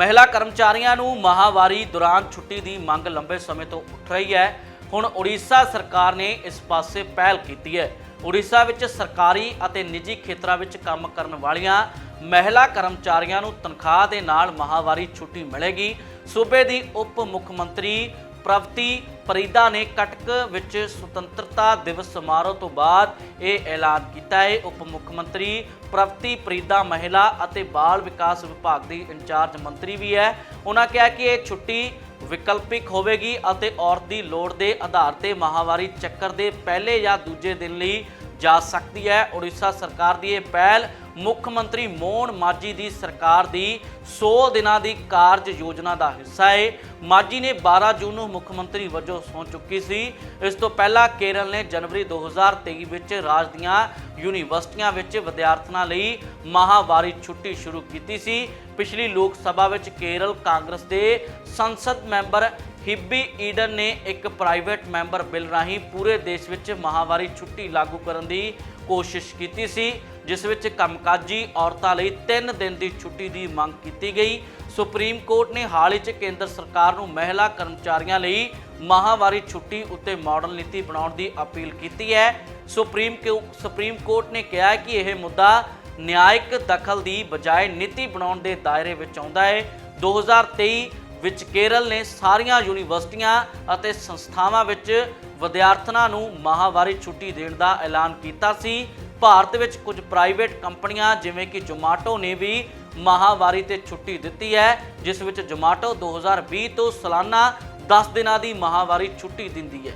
ਮਹਿਲਾ ਕਰਮਚਾਰੀਆਂ ਨੂੰ ਮਾਹਵਾਰੀ ਦੌਰਾਨ ਛੁੱਟੀ ਦੀ ਮੰਗ ਲੰਬੇ ਸਮੇਂ ਤੋਂ ਉੱਠ ਰਹੀ ਹੈ। ਹੁਣ ਉੜੀਸਾ ਸਰਕਾਰ ਨੇ ਇਸ ਪਾਸੇ ਪਹਿਲ ਕੀਤੀ ਹੈ। ਉੜੀਸਾ ਵਿੱਚ ਸਰਕਾਰੀ ਅਤੇ ਨਿੱਜੀ ਖੇਤਰਾਂ ਵਿੱਚ ਕੰਮ ਕਰਨ ਵਾਲੀਆਂ ਮਹਿਲਾ ਕਰਮਚਾਰੀਆਂ ਨੂੰ ਤਨਖਾਹ ਦੇ ਨਾਲ ਮਾਹਵਾਰੀ ਛੁੱਟੀ ਮਿਲੇਗੀ। ਸੂਬੇ ਦੀ ਉਪ ਮੁੱਖ ਮੰਤਰੀ ਪ੍ਰਵਤੀ ਪਰੀਦਾ ਨੇ ਕਟਕ ਵਿੱਚ ਸੁਤੰਤਰਤਾ ਦਿਵਸ ਸਮਾਰੋਹ ਤੋਂ ਬਾਅਦ ਇਹ ਐਲਾਨ ਕੀਤਾ ਹੈ। ਉਪ ਮੁੱਖ ਮੰਤਰੀ ਪ੍ਰਵਤੀ ਪਰੀਦਾ ਮਹਿਲਾ ਅਤੇ ਬਾਲ ਵਿਕਾਸ ਵਿਭਾਗ ਦੀ ਇੰਚਾਰਜ ਮੰਤਰੀ ਵੀ ਹੈ। ਉਹਨਾਂ ਕਿਹਾ ਕਿ ਇਹ ਛੁੱਟੀ ਵਿਕਲਪਿਕ ਹੋਵੇਗੀ ਅਤੇ ਔਰਤ ਦੀ ਲੋੜ ਦੇ ਆਧਾਰ ਤੇ ਮਾਹਵਾਰੀ ਚੱਕਰ ਦੇ ਪਹਿਲੇ ਜਾਂ ਦੂਜੇ ਦਿਨ ਲਈ ਜਾ ਸਕਦੀ ਹੈ। ਉੜੀਸਾ ਸਰਕਾਰ ਦੀ ਇਹ ਪਹਿਲ ਮੁੱਖ ਮੰਤਰੀ ਮੋਹਨ ਮਾਜੀ ਦੀ ਸਰਕਾਰ ਦੀ 100 ਦਿਨਾਂ ਦੀ ਕਾਰਜ ਯੋਜਨਾ ਦਾ ਹਿੱਸਾ ਹੈ ਮਾਜੀ ਨੇ 12 ਜੂਨ ਨੂੰ ਮੁੱਖ ਮੰਤਰੀ ਵਜੋਂ ਸਹੁੰ ਚੁੱਕੀ ਸੀ। ਇਸ ਤੋਂ ਪਹਿਲਾਂ ਕੇਰਲ ਨੇ ਜਨਵਰੀ 2023 ਵਿੱਚ ਰਾਜ ਦੀਆਂ ਯੂਨੀਵਰਸਿਟੀਆਂ ਵਿੱਚ ਵਿਦਿਆਰਥਣਾਂ ਲਈ ਮਾਹਵਾਰੀ ਛੁੱਟੀ ਸ਼ੁਰੂ ਕੀਤੀ ਸੀ। ਪਿਛਲੀ ਲੋਕ ਸਭਾ ਵਿੱਚ ਕੇਰਲ ਕਾਂਗਰਸ ਦੇ ਸੰਸਦ ਮੈਂਬਰ ਹਿੱਬੀ ਈਡਨ ਨੇ ਇੱਕ ਪ੍ਰਾਈਵੇਟ ਮੈਂਬਰ ਬਿੱਲ ਰਾਹੀਂ ਪੂਰੇ ਦੇਸ਼ ਵਿੱਚ ਮਾਹਵਾਰੀ ਛੁੱਟੀ ਲਾਗੂ ਕਰਨ ਦੀ ਕੋਸ਼ਿਸ਼ ਕੀਤੀ ਸੀ। ਜਿਸ ਵਿੱਚ ਕੰਮਕਾਜੀ ਔਰਤਾਂ ਲਈ 3 ਦਿਨ ਦੀ ਛੁੱਟੀ ਦੀ ਮੰਗ ਕੀਤੀ ਗਈ। ਸੁਪਰੀਮ ਕੋਰਟ ਨੇ ਹਾਲ ਹੀ 'ਚ ਕੇਂਦਰ ਸਰਕਾਰ ਨੂੰ ਮਹਿਲਾ ਕਰਮਚਾਰੀਆਂ ਲਈ ਮਾਹਵਾਰੀ ਛੁੱਟੀ ਉੱਤੇ ਮਾਡਲ ਨੀਤੀ ਬਣਾਉਣ ਦੀ ਅਪੀਲ ਕੀਤੀ ਹੈ। ਸੁਪਰੀਮ ਕੋ- ਸੁਪਰੀਮ ਕੋਰਟ ਨੇ ਕਿਹਾ ਕਿ ਇਹ ਮੁੱਦਾ ਨਿਆਇਕ ਦਖਲ ਦੀ ਬਜਾਏ ਨੀਤੀ ਬਣਾਉਣ ਦੇ ਦਾਇਰੇ ਵਿੱਚ ਆਉਂਦਾ ਹੈ। 2023 ਵਿੱਚ ਕੇਰਲ ਨੇ ਸਾਰੀਆਂ ਯੂਨੀਵਰਸਿਟੀਆਂ ਅਤੇ ਸੰਸਥਾਵਾਂ ਵਿੱਚ ਵਿਦਿਆਰਥਣਾਂ ਨੂੰ ਮਾਹਵਾਰੀ ਛੁੱਟੀ ਦੇਣ ਦਾ ਐਲਾਨ ਕੀਤਾ ਸੀ। ਭਾਰਤ ਵਿੱਚ ਕੁਝ ਪ੍ਰਾਈਵੇਟ ਕੰਪਨੀਆਂ, ਜਿਵੇਂ ਕਿ ਜੋਮਾਟੋ ਨੇ ਵੀ ਮਾਹਵਾਰੀ ਤੇ ਛੁੱਟੀ ਦਿੱਤੀ ਹੈ, ਜਿਸ ਵਿੱਚ ਜੋਮਾਟੋ 2020 ਤੋਂ ਸਾਲਾਨਾ 10 ਦਿਨਾਂ ਦੀ ਮਾਹਵਾਰੀ ਛੁੱਟੀ ਦਿੰਦੀ ਹੈ।